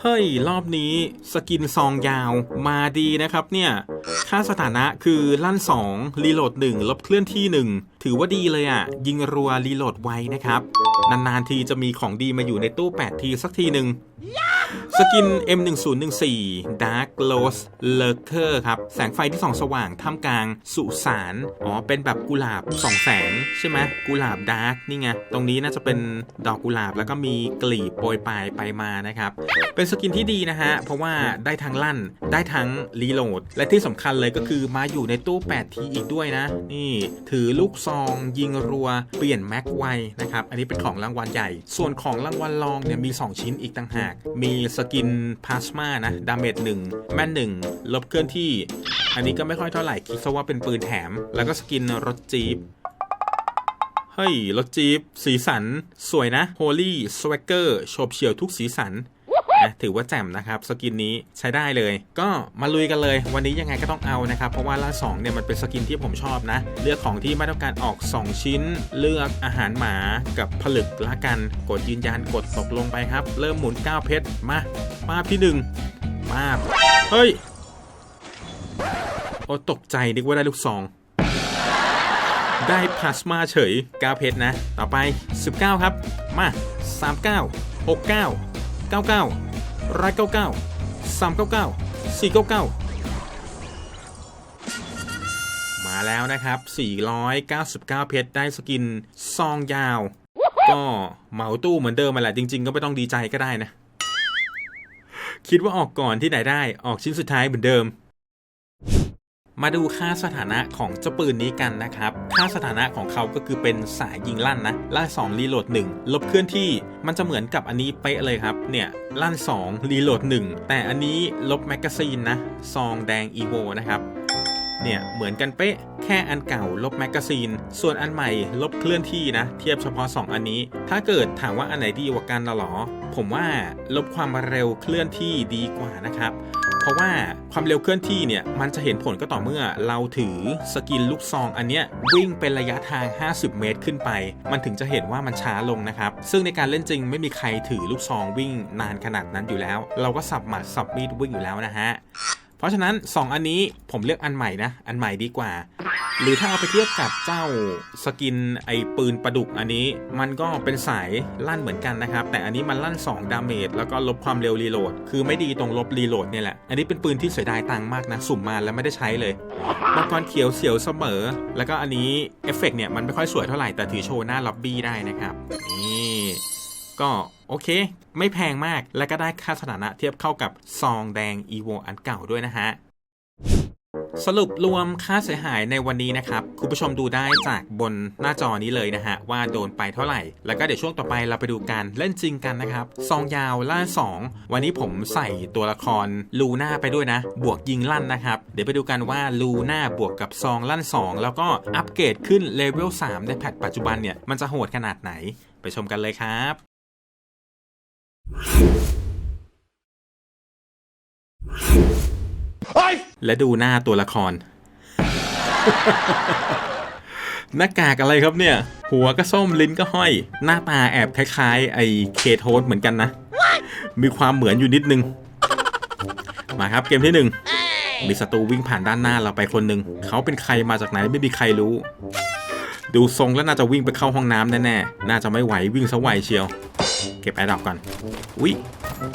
เฮ้ย รอบนี้สกินซองยาวมาดีนะครับเนี่ย ค่าสถานะคือลั่น 2 รีโหลด 1 ลบเคลื่อนที่ 1 ถือว่าดีเลยอะ่ะ ยิงรัวรีโหลดไวนะครับ นาน ๆ ทีจะมีของดีมาอยู่ในตู้ 8 ทีสักทีหนึ่ง สกิน M1014 Dark Rose Lurker ครับ แสงไฟที่ส่องสว่างท่ามกลางสุสาน อ๋อ เป็นแบบกุหลาบส่องแสง ใช่ไหมกุหลาบดาร์กนี่ไง ตรงนี้น่าจะเป็นดอกกุหลาบแล้วก็มีกลีบโปรยปลายไปมานะครับ เป็นสกินที่ดีนะฮะ เพราะว่าได้ทั้งลั่น ได้ทั้งรีโหลด และที่สำคัญเลยก็คือมาอยู่ในตู้8ทีอีกด้วยนะ นี่ถือลูกซอง ยิงรัว เปลี่ยนแม็กไวนะครับ อันนี้เป็นของรางวัลใหญ่ ส่วนของรางวัลรองเนี่ยมี 2 ชิ้นอีกต่างหาก มีสกินพลาสมานะดาเมจ1แม่น1ลบเคลื่อนที่ อันนี้ก็ไม่ค่อยเท่าไหร่คิดซะว่าเป็นปืนแถม แล้วก็สกินรถจี๊ปเฮ้ยรถจี๊ปสีสัน สวยนะ Holy Swagger โฉบเฉี่ยวทุกสีสัน นะถือว่าแจ่มนะครับสกินนี้ใช้ได้เลย ก็มาลุยกันเลย วันนี้ยังไงก็ต้องเอานะครับ เพราะว่าล่าสองเนี่ยมันเป็นสกินที่ผมชอบนะ เลือกของที่ไม่ต้องการออก 2 ชิ้น เลือกอาหารหมากับผลึกละกัน กดยืนยันกดตกลงไปครับ เริ่มหมุน9เพชรมามาบที่ 1 มาเฮ้ยโอ้ตกใจนึกว่าได้ลูกซองได้พลาสมาเฉย 9 เพชรนะ ต่อไป 19 ครับ มา 39 69 99 ร้อยเก้าเก้าสามาแล้วนะครับ 499 เพชรได้สกินซองยาว ก็เหมาตู้เหมือนเดิมมาแหละจริง ๆ ก็ไม่ต้องดีใจก็ได้นะ คิดว่าออกก่อนที่ไหนได้ออกชิ้นสุดท้ายเหมือนเดิม มาดูค่าสถานะของเจ้าปืนนี้กันนะครับ ค่าสถานะของเขาก็คือเป็นสายยิงลั่นนะลั่น2รีโหลด1ลบเคลื่อนที่มันจะเหมือนกับอันนี้เป๊ะเลยครับ เนี่ยลั่น2รีโหลด1แต่อันนี้ลบแมกกาซีนนะซองแดงอีโวนะครับ เนี่ยเหมือนกันเป๊ะแค่อันเก่าลบแมกกาซีน ส่วนอันใหม่ลบเคลื่อนที่นะ เทียบเฉพาะ 2 อันนี้ ถ้าเกิดถามว่าอันไหนดีกว่ากันน่ะหรอ ผมว่าลบความเร็วเคลื่อนที่ดีกว่านะครับ เพราะว่าความเร็วเคลื่อนที่เนี่ยมันจะเห็นผลก็ต่อเมื่อเราถือสกินลูกซองอันเนี้ยวิ่งเป็นระยะทาง 50 เมตรขึ้นไป มันถึงจะเห็นว่ามันช้าลงนะครับ ซึ่งในการเล่นจริงไม่มีใครถือลูกซองวิ่งนานขนาดนั้นอยู่แล้ว เราก็สับหมัดสับมีดวิ่งอยู่แล้วนะฮะ เพราะฉะนั้น 2 อันนี้ผมเลือกอันใหม่นะ อันใหม่ดีกว่า หรือถ้าเอาไปเทียบกับเจ้าสกินไอปืนประดุกอันนี้ มันก็เป็นสายลั่นเหมือนกันนะครับ แต่อันนี้มันลั่น 2 ดาเมจแล้วก็ลบความเร็วรีโหลด คือไม่ดีตรงลบรีโหลดเนี่ยแหละ อันนี้เป็นปืนที่เสียดายตังค์มากนะ สุ่มมาแล้วไม่ได้ใช้เลยมังกรเขียวเสียวเสมอ แล้วก็อันนี้เอฟเฟกต์เนี่ยมันไม่ค่อยสวยเท่าไหร่แต่ถือโชว์หน้าล็อบบี้ได้นะครับนี่ ก็โอเค ไม่แพงมากและก็ได้ค่าสถานะเทียบเข้ากับซองแดงอีโวอันเก่าด้วยนะฮะสรุปรวมค่าเสียหายในวันนี้นะครับ คุณผู้ชมดูได้จากบนหน้าจอนี้เลยนะฮะ ว่าโดนไปเท่าไหร่ แล้วก็เดี๋ยวช่วงต่อไปเราไปดูการเล่นจริงกันนะครับ ซองยาวล่า 2 วันนี้ผมใส่ตัวละครลูน่าไปด้วยนะ บวกยิงลั่นนะครับ เดี๋ยวไปดูกันว่าลูน่าบวกกับซองลั่น 2 แล้วก็อัปเกรดขึ้นเลเวล3ในแพทปัจจุบันเนี่ย มันจะโหดขนาดไหนไปชมกันเลยครับ และดูหน้าตัวละคร หน้ากากอะไรครับเนี่ย หัวก็ส้มลิ้นก็ห้อย หน้าตาแอบคล้ายๆ ไอ้เคโทสเหมือนกันนะ มีความเหมือนอยู่นิดนึง มาครับเกมที่หนึ่งมีศัตรูวิ่งผ่านด้านหน้าเราไปคนหนึ่ง เขาเป็นใครมาจากไหนไม่มีใครรู้ ดูทรงแล้วน่าจะวิ่งไปเข้าห้องน้ำแน่ๆ น่าจะไม่ไหววิ่งสวัยเชียว เก็บแอร์ดรอปก่อน อุ๊ย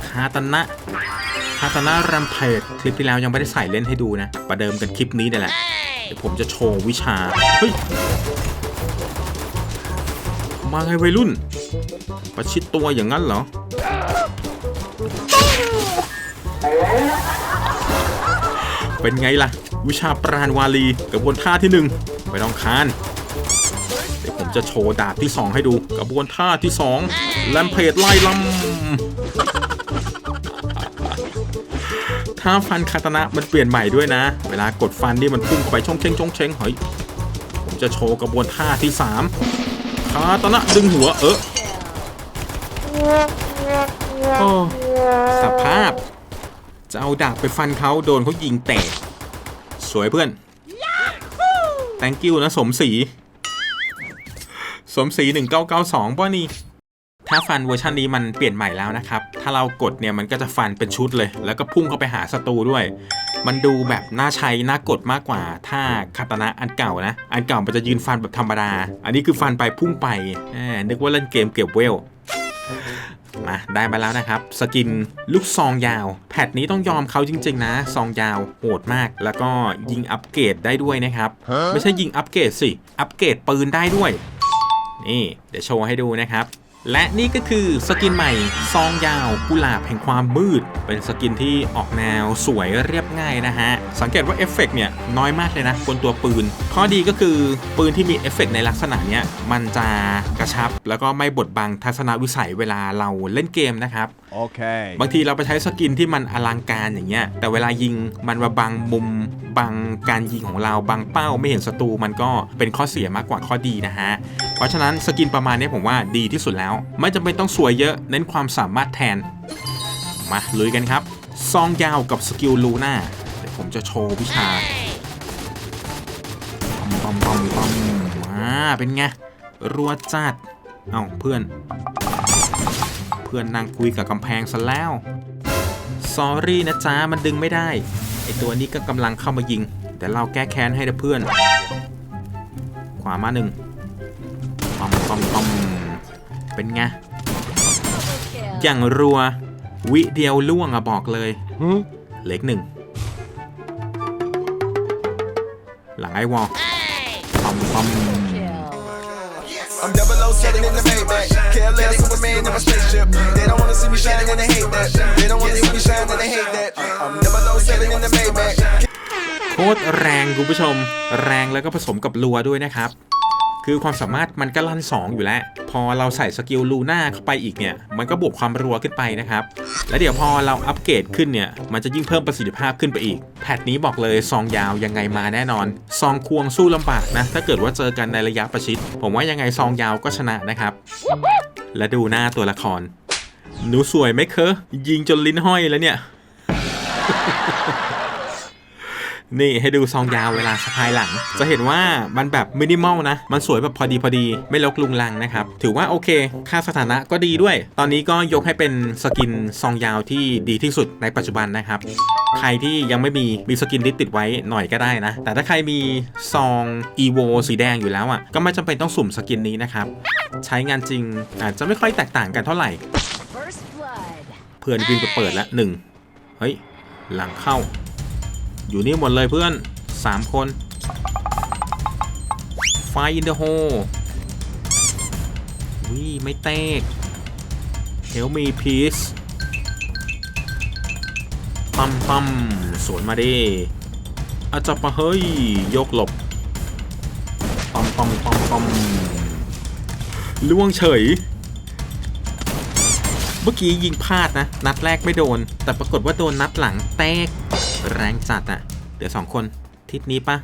คาตนะคาตนารัมเพจคลิปที่แล้วยังไม่ได้ใส่เล่นให้ดูนะ ประเดิมกันคลิปนี้นี่แหละ เดี๋ยวผมจะโชว์วิชา เฮ้ย มาไงวัยรุ่น ประชิดตัวอย่างนั้นเหรอ เป็นไงล่ะ วิชาปราณวาลีกระบนท่าที่หนึ่งไม่ต้องคาน ผมจะโชว์ดาบที่ 2 ให้ดูกระบวนท่าที่2แลมเพจไล่ลำถ้าฟันคาตนะมันเปลี่ยนใหม่ด้วยนะ เวลากดฟันนี่มันพุ่งเข้าไปช่องเชงช่องเชงเฮ้ยผมจะโชว์กระบวนท่าที่ 3 คาตนะดึงหัวเออโอ้สภาพ จะเอาดาบไปฟันเขาโดนเขายิงแตก สวยเพื่อน thank you นะสมศรี สมศรี1992ป่ะนี่ถ้าฟันเวอร์ชันนี้มันเปลี่ยนใหม่แล้วนะครับ ถ้าเรากดเนี่ยมันก็จะฟันเป็นชุดเลย แล้วก็พุ่งเข้าไปหาศัตรูด้วย มันดูแบบน่าใช้ น่ากดมากกว่า ถ้าคาตานะอันเก่านะ อันเก่ามันจะยืนฟันแบบธรรมดา อันนี้คือฟันไปพุ่งไปแหมนึกว่าเล่นเกมเก็บเวลมาได้มาแล้วนะครับ สกินลูกซองยาว แพทนี้ต้องยอมเขาจริง ๆ นะ ซองยาวโหดมาก แล้วก็ยิงอัปเกรดได้ด้วยนะครับ ไม่ใช่ยิงอัปเกรดสิ อัปเกรดปืนได้ด้วย นี่เดี๋ยวโชว์ให้ดูนะครับ และนี่ก็คือสกินใหม่ซองยาวกุหลาบแห่งความมืด เป็นสกินที่ออกแนวสวยเรียบง่ายนะฮะ สังเกตว่าเอฟเฟกต์เนี่ยน้อยมากเลยนะบนตัวปืน ข้อดีก็คือปืนที่มีเอฟเฟกต์ในลักษณะเนี้ยมันจะกระชับ แล้วก็ไม่บดบังทัศนวิสัยเวลาเราเล่นเกมนะครับ Okay. บางทีเราไปใช้สกินที่มันอลังการอย่างเงี้ยแต่เวลายิงมันมาบังมุมบังการยิงของเราบังเป้าไม่เห็นศัตรูมันก็เป็นข้อเสียมากกว่าข้อดีนะฮะเพราะฉะนั้นสกินประมาณนี้ผมว่าดีที่สุดแล้ว ไม่จำเป็นต้องสวยเยอะเน้นความสามารถแทนมาลุยกันครับซองยาวกับสกิลลูน่าเดี๋ยว ผมจะโชว์วิชาปัมปัมปัมมาเป็นไงรัวจัด เอ้าเพื่อน เพื่อนนั่งคุยกับกำแพงซะแล้วซอรี่นะจ๊ะมันดึงไม่ได้ไอตัวนี้ก็กำลังเข้ามายิง แต่เราแก้แค้นให้นะเพื่อน ขวามาหนึ่งปอมปอมปอมเป็นไงอย่างรัว วิเดียวล่วงอะบอกเลยเล็กหนึ่ง หลังไอวอลปอมปอม I'm 007 in the Maybach. KLL Superman in my spaceship. They don't wanna see me shining and they hate that. They don't wanna hear me shine and they hate that. I'm 007 in the Maybach. โคตรแรงคุณผู้ชม แรงแล้วก็ผสมกับลัวด้วยนะครับ คือความสามารถมันก็ลั่น 2 อยู่แล้ว พอเราใส่สกิลลูน่าเข้าไปอีกเนี่ย มันก็บวกความรัวขึ้นไปนะครับ แล้วเดี๋ยวพอเราอัปเกรดขึ้นเนี่ย มันจะยิ่งเพิ่มประสิทธิภาพขึ้นไปอีก แพทนี้บอกเลยซองยาวยังไงมาแน่นอน ซองควงสู้ลำบากนะ ถ้าเกิดว่าเจอกันในระยะประชิด ผมว่ายังไงซองยาวก็ชนะนะครับ และดูหน้าตัวละคร หนูสวยไหมเคอยิงจนลิ้นห้อยแล้วเนี่ย นี่ให้ดูซองยาวเวลาสะพายหลัง จะเห็นว่ามันแบบมินิมอลนะ มันสวยแบบพอดีพอดี ไม่ลกลุงลังนะครับ ถือว่าโอเค ค่าสถานะก็ดีด้วย ตอนนี้ก็ยกให้เป็นสกินซองยาวที่ดีที่สุดในปัจจุบันนะครับ ใครที่ยังไม่มีมีสกินที่ติดไว้หน่อยก็ได้นะ แต่ถ้าใครมีซองอีโวสีแดงอยู่แล้วอะ ก็ไม่จำเป็นต้องสุ่มสกินนี้นะครับ ใช้งานจริงอาจจะไม่ค่อยแตกต่างกันเท่าไหร่ First blood. เพื่อนวิ่งไปเปิดแล้วหนึ่งเฮ้ยหลังเข้า อยู่นี่หมดเลยเพื่อน 3 คนไฟอินเดอะโฮวิไม่เตกเฮลมีพีซปั๊มปั๊มสวนมาดิอาจับปะเฮ้ย ยกหลบปั๊มปั๊มปั๊มปัมล่วงเฉย เมื่อกี้ยิงพลาดนะ นัดแรกไม่โดน แต่ปรากฏว่าโดนนัดหลังแตก แรงจัดอะ่ะเดี๋ยวสองคน ทิศนี้ปะ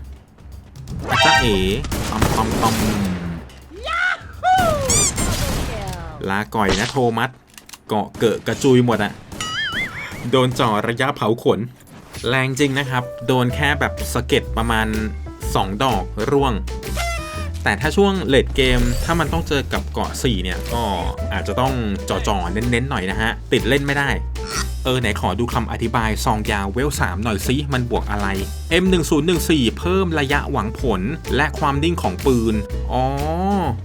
อาจ้าเอ๋ตอมตอมตอม Kill. ลาก่อยนะโทมัส เกาะเกอะกระจุยหมดอะ่ะโดนจ่อระยะเผาขน แรงจริงนะครับ โดนแค่แบบสะเก็ดประมาณ 2 ดอกร่วง แต่ถ้าช่วงเลดเกมถ้ามันต้องเจอกับเกาะ 4 เนี่ย ก็อาจจะต้องจ่อๆเน้นๆหน่อยนะฮะ ติดเล่นไม่ได้ เออไหนขอดูคำอธิบายซองยาวเวล3หน่อยซิมันบวกอะไร M1014 เพิ่มระยะหวังผลและความนิ่งของปืน อ๋อ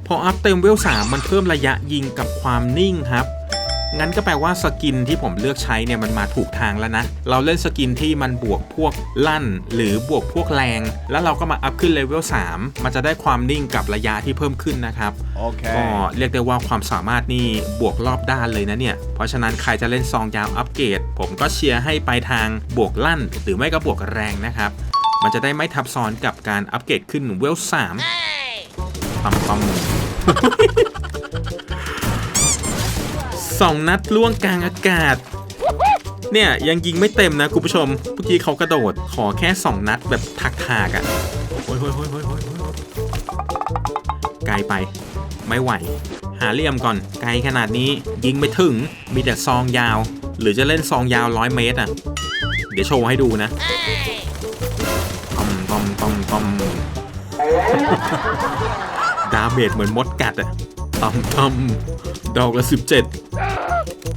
พออัพเต็มเวล3มันเพิ่มระยะยิงกับความนิ่งครับ งั้นก็แปลว่าสกินที่ผมเลือกใช้เนี่ยมันมาถูกทางแล้วนะ เราเล่นสกินที่มันบวกพวกลั่น หรือบวกพวกแรง แล้วเราก็มาอัพขึ้นเลเวล3มันจะได้ความนิ่งกับระยะที่เพิ่มขึ้นนะครับก็ Okay. เรียกได้ว่าความสามารถนี่บวกรอบด้านเลยนะเนี่ย เพราะฉะนั้นใครจะเล่นซองยาวอัปเกรด ผมก็เชียร์ให้ไปทางบวกลั่น หรือไม่ก็บวกแรงนะครับ มันจะได้ไม่ทับซ้อนกับการอัปเกรดขึ้นเวล3ปั๊มปั๊ม สองนัดล่วงกลางอากาศ เนี่ยยังยิงไม่เต็มนะคุณผู้ชมเมื่อกี้เขากระโดดขอแค่ 2 นัดแบบทักทากอะ่ะโอ้ยโอ้ยโอ้ยโอ้ยโอ้ยไกลไป ไม่ไหว หาเหลี่ยมก่อน ไกลขนาดนี้ยิงไม่ถึงมีแต่ซองยาว หรือจะเล่นซองยาวร้อยเมตรอะ เดี๋ยวโชว์ให้ดูนะตอมตอมตอมตอมดาเมจเหมือนมดกัดอะตอมตอมดอกละสิบเจ็ด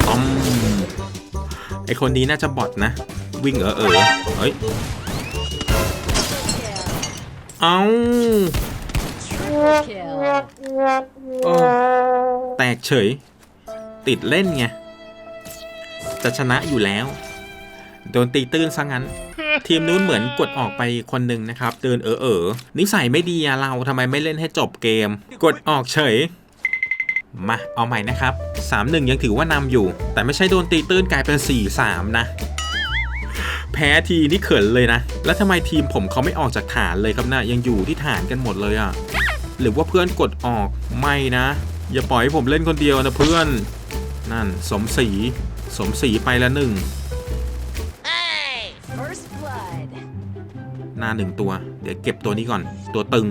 อมไอคนนี้น่าจะบอทนะ วิ่งเออเออเฮ้ย เอา Kill. โอ้แตกเฉย ติดเล่นไง จะชนะอยู่แล้ว โดนตีตื้นซะงั้น ทีมนู้นเหมือนกดออกไปคนหนึ่งนะครับ เดินเออเออนิสัยไม่ดีอะเราทำไมไม่เล่นให้จบเกม กดออกเฉย มาเอาใหม่นะครับ 3-1 ยังถือว่านำอยู่ แต่ไม่ใช่โดนตีตื้นกลายเป็น 4-3 นะ แพ้ทีนี่เขินเลยนะ แล้วทำไมทีมผมเขาไม่ออกจากฐานเลยครับนะ่ะยังอยู่ที่ฐานกันหมดเลยอะหรือว่าเพื่อนกดออกไม่นะ อย่าปล่อยให้ผมเล่นคนเดียวนะเพื่อน นั่นสมศรีสมศรีไปละหนึ่ง First blood. หน้าหนึ่งตัว เดี๋ยวเก็บตัวนี้ก่อน ตัวตึง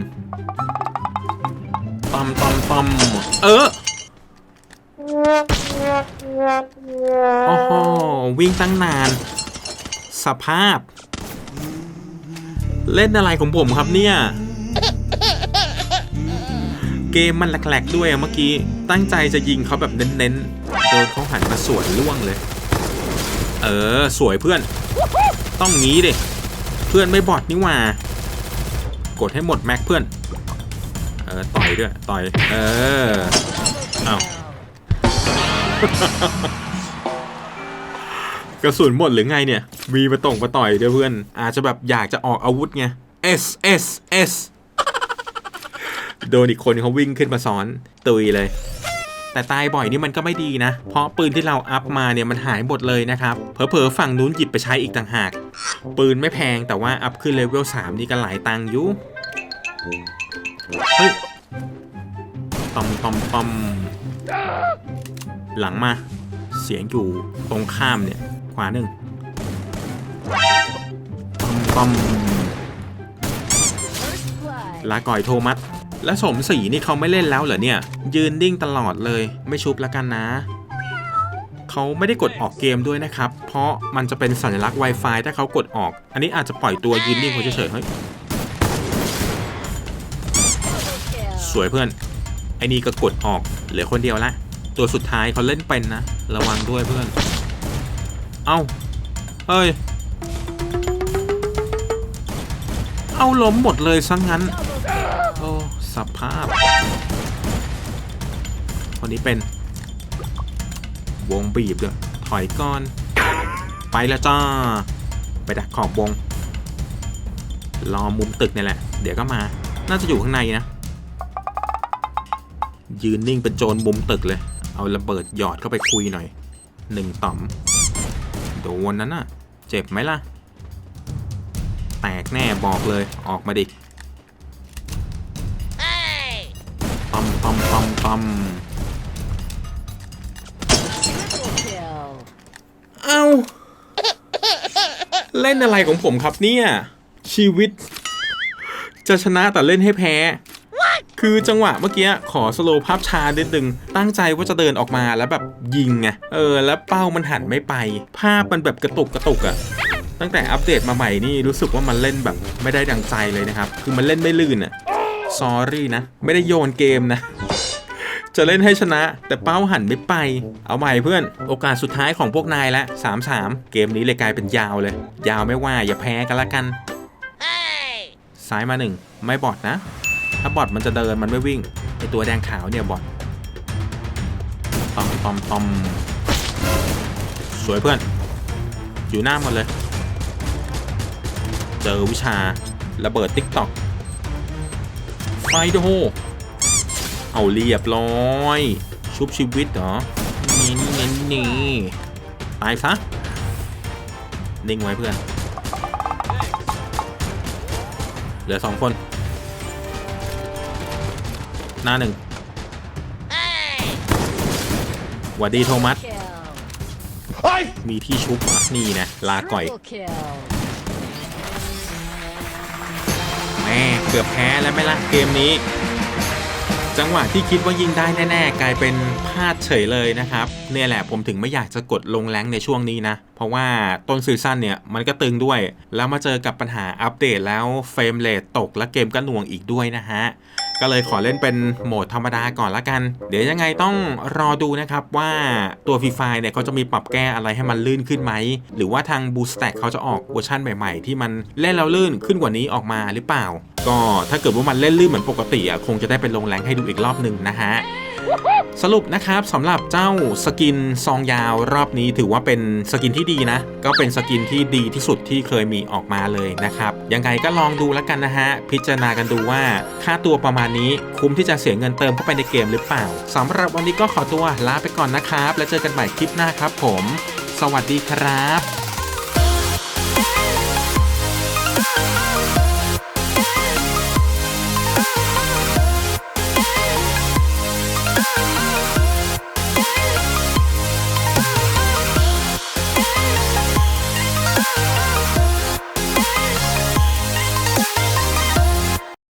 ตอมตอมตอมเออ โอ้โหวิ่งตั้งนาน สภาพ เล่นอะไรของผมครับเนี่ย เกมมันแหลกๆด้วยอะเมื่อกี้ ตั้งใจจะยิงเขาแบบเน้นๆโดนเขาหันมาสวนล่วงเลย เออ สวยเพื่อน ต้องงี้ดิ เพื่อนไม่บอดนี่หว่า กดให้หมดแม็กเพื่อน เออ ต่อยด้วย ต่อย เอออ้า กระสุนหมดหรือไงเนี่ย มีมาต่งมาต่อยด้วยเพื่อน อาจจะแบบอยากจะออกอาวุธไง S S S โดนอีกคนเขาวิ่งขึ้นมาซ้อนตุยเลย แต่ตายบ่อยนี่มันก็ไม่ดีนะ เพราะปืนที่เราอัพมาเนี่ยมันหายหมดเลยนะครับ เผลอๆฝั่งนู้นหยิบไปใช้อีกต่างหาก ปืนไม่แพงแต่ว่าอัพขึ้นเลเวล3นี่ก็หลายตังค์อยู่เฮ้ยตอมตอมตอม หลังมา เสียงอยู่ตรงข้ามเนี่ย ขวาหนึ่งตอมตอมลาก่อยโทมัส และสมศรีนี่เขาไม่เล่นแล้วเหรอเนี่ย ยืนนิ่งตลอดเลย ไม่ชุบแล้วกันนะ เขาไม่ได้กดออกเกมด้วยนะครับ เพราะมันจะเป็นสัญลักษณ์ Wi-Fi ถ้าเขากดออก อันนี้อาจจะปล่อยตัวยืนนิ่งเฉยๆเฮ้ย สวยเพื่อน ไอ้นี่ก็กดออก เหลือคนเดียวละ ตัวสุดท้ายเขาเล่นเป็นนะ ระวังด้วยเพื่อน เอ้า เฮ้ย เอาล้มหมดเลยซะงงั้น โอ้สภาพ คนนี้เป็น วงบีบเลยถอยก่อน ไปแล้วจ้า ไปดักขอบวง รอมุมตึกนี่แหละ เดี๋ยวก็มา น่าจะอยู่ข้างในนะยืนนิ่งเป็นโจรมุมตึกเลย เอาระเบิดหยอดเข้าไปคุยหน่อยหนึ่งต่อม โดนนั้นน่ะ เจ็บไหมล่ะ แตกแน่บอกเลยออกมาดิตอมตอมตอมตอม Triple kill. เอ้าเล่นอะไรของผมครับเนี่ย ชีวิต จะชนะแต่เล่นให้แพ้ คือจังหวะเมื่อกี้ขอสโลว์ภาพช้านิดนึง ตั้งใจว่าจะเดินออกมาแล้วแบบยิงไงเออ แล้วเป้ามันหันไม่ไป ภาพมันแบบกระตุกกระตุกอะตั้งแต่อัปเดตมาใหม่นี่รู้สึกว่ามันเล่นแบบไม่ได้ดังใจเลยนะครับ คือมันเล่นไม่ลื่นอะซอรี่นะ ไม่ได้โยนเกมนะ จะเล่นให้ชนะ แต่เป้าหันไม่ไป เอาใหม่เพื่อน โอกาสสุดท้ายของพวกนายละ3-3 เกมนี้เลยกลายเป็นยาวเลย ยาวไม่ว่าอย่าแพ้กันละกัน ซ้ายมาหนึ่งไม่บอดนะ ถ้าบอดมันจะเดินมันไม่วิ่งไอตัวแดงขาวเนี่ยบอดตอมตอมตอมสวยเพื่อน อยู่หน้าหมดเลย เจอวิชาระเบิดติ๊กตอกไฟโดโฮเอาเรียบร้อย ชุบชีวิตเหรอนี่นี่นี่นี่ตายซะนิ่งไว้เพื่อน เหลือสองคน หน้าหนึ่งหวัดดีโทมัสมีที่ชุบเหรอนี่นะ ลาก่อย แม่เกือบแพ้แล้วไหม่ละเกมนี้ จังหวะที่คิดว่ายิงได้แน่ๆ กลายเป็นพลาดเฉยเลยนะครับเนี่ยแหละผมถึงไม่อยากจะกดลงแรงในช่วงนี้นะ เพราะว่าต้นซีซั่นเนี่ยมันก็ตึงด้วย แล้วมาเจอกับปัญหาอัปเดตแล้วเฟรมเรทตกและเกมก็หน่วงอีกด้วยนะฮะก็เลยขอเล่นเป็นโหมดธรรมดาก่อนละกัน เดี๋ยวยังไงต้องรอดูนะครับว่าตัวฟรีไฟเนี่ยเขาจะมีปรับแก้อะไรให้มันลื่นขึ้นไหม หรือว่าทาง Boost Stack เขาจะออกเวอร์ชันใหม่ๆ ที่มันเล่นแล้วลื่นขึ้นกว่านี้ออกมาหรือเปล่า ก็ถ้าเกิดว่ามันเล่นลื่นเหมือนปกติอะคงจะได้เป็นลงแรงให้ดูอีกรอบหนึ่งนะฮะสรุปนะครับสำหรับเจ้าสกินซองยาวรอบนี้ถือว่าเป็นสกินที่ดีนะ ก็เป็นสกินที่ดีที่สุดที่เคยมีออกมาเลยนะครับยังไงก็ลองดูแล้วกันนะฮะ พิจารณากันดูว่าค่าตัวประมาณนี้คุ้มที่จะเสียเงินเติมเข้าไปในเกมหรือเปล่าสำหรับวันนี้ก็ขอตัวลาไปก่อนนะครับ แล้วเจอกันใหม่คลิปหน้าครับผม สวัสดีครับ